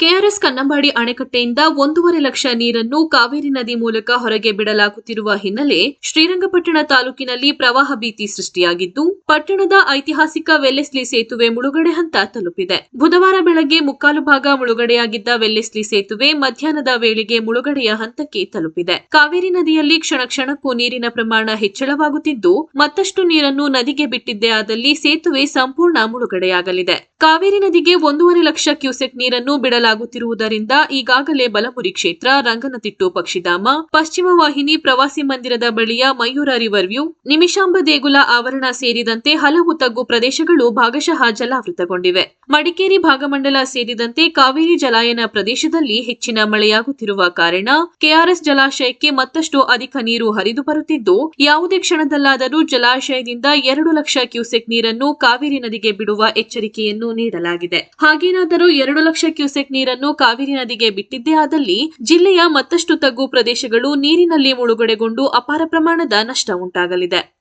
KRS Kannambadi ಅಣೆಕಟ್ಟೆಯಿಂದ ಒಂದೂವರೆ ಲಕ್ಷ ನೀರನ್ನು ಕಾವೇರಿ ನದಿ ಮೂಲಕ ಹೊರಗೆ ಬಿಡಲಾಗುತ್ತಿರುವ ಹಿನ್ನೆಲೆ ಶ್ರೀರಂಗಪಟ್ಟಣ ತಾಲೂಕಿನಲ್ಲಿ ಪ್ರವಾಹ ಭೀತಿ ಸೃಷ್ಟಿಯಾಗಿದ್ದು, ಪಟ್ಟಣದ ಐತಿಹಾಸಿಕ ವೆಲ್ಲೆಸ್ಲಿ ಸೇತುವೆ ಮುಳುಗಡೆ ಹಂತ ತಲುಪಿದೆ. ಬುಧವಾರ ಬೆಳಗ್ಗೆ ಮುಕ್ಕಾಲು ಭಾಗ ಮುಳುಗಡೆಯಾಗಿದ್ದ ವೆಲ್ಲೆಸ್ಲಿ ಸೇತುವೆ ಮಧ್ಯಾಹ್ನದ ವೇಳೆಗೆ ಮುಳುಗಡೆಯ ಹಂತಕ್ಕೆ ತಲುಪಿದೆ. ಕಾವೇರಿ ನದಿಯಲ್ಲಿ ಕ್ಷಣ ಕ್ಷಣಕ್ಕೂ ನೀರಿನ ಪ್ರಮಾಣ ಹೆಚ್ಚಳವಾಗುತ್ತಿದ್ದು, ಮತ್ತಷ್ಟು ನೀರನ್ನು ನದಿಗೆ ಬಿಟ್ಟಿದ್ದೇ ಆದಲ್ಲಿ ಸೇತುವೆ ಸಂಪೂರ್ಣ ಮುಳುಗಡೆಯಾಗಲಿದೆ. ಕಾವೇರಿ ನದಿಗೆ ಒಂದೂವರೆ ಲಕ್ಷ ಕ್ಯೂಸೆಕ್ ನೀರನ್ನು ಬಿಡಲಾಗುತ್ತಿರುವುದರಿಂದ ಈಗಾಗಲೇ ಬಲಮುರಿ ಕ್ಷೇತ್ರ, ರಂಗನತಿಟ್ಟು, ಪಕ್ಷಿಧಾಮ, ಪಶ್ಚಿಮ ವಾಹಿನಿ, ಪ್ರವಾಸಿ ಮಂದಿರದ ಬಳಿಯ ಮಯೂರ ರಿವರ್ ವ್ಯೂ, ನಿಮಿಷಾಂಬ ದೇಗುಲ ಆವರಣ ಸೇರಿದಂತೆ ಹಲವು ತಗ್ಗು ಪ್ರದೇಶಗಳು ಭಾಗಶಃ ಜಲಾವೃತಗೊಂಡಿವೆ. ಮಡಿಕೇರಿ ಭಾಗಮಂಡಲ ಸೇರಿದಂತೆ ಕಾವೇರಿ ಜಲಾಯನ ಪ್ರದೇಶದಲ್ಲಿ ಹೆಚ್ಚಿನ ಮಳೆಯಾಗುತ್ತಿರುವ ಕಾರಣ ಕೆಆರ್ಎಸ್ ಜಲಾಶಯಕ್ಕೆ ಮತ್ತಷ್ಟು ಅಧಿಕ ನೀರು ಹರಿದು ಬರುತ್ತಿದ್ದು, ಯಾವುದೇ ಕ್ಷಣದಲ್ಲಾದರೂ ಜಲಾಶಯದಿಂದ ಎರಡು ಲಕ್ಷ ಕ್ಯೂಸೆಕ್ ನೀರನ್ನು ಕಾವೇರಿ ನದಿಗೆ ಬಿಡುವ ಎಚ್ಚರಿಕೆಯನ್ನು ನೀಡಲಾಗಿದೆ. ಹಾಗೇನಾದರೂ ಎರಡು ಲಕ್ಷ ಕ್ಯೂಸೆಕ್ ನೀರನ್ನು ಕಾವೇರಿ ನದಿಗೆ ಬಿಟ್ಟಿದ್ದೇ ಆದಲ್ಲಿ ಜಿಲ್ಲೆಯ ಮತ್ತಷ್ಟು ತಗ್ಗು ಪ್ರದೇಶಗಳು ನೀರಿನಲ್ಲಿ ಮುಳುಗಡೆಗೊಂಡು ಅಪಾರ ಪ್ರಮಾಣದ ನಷ್ಟ ಉಂಟಾಗಲಿದೆ.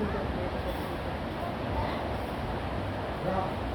Thank you.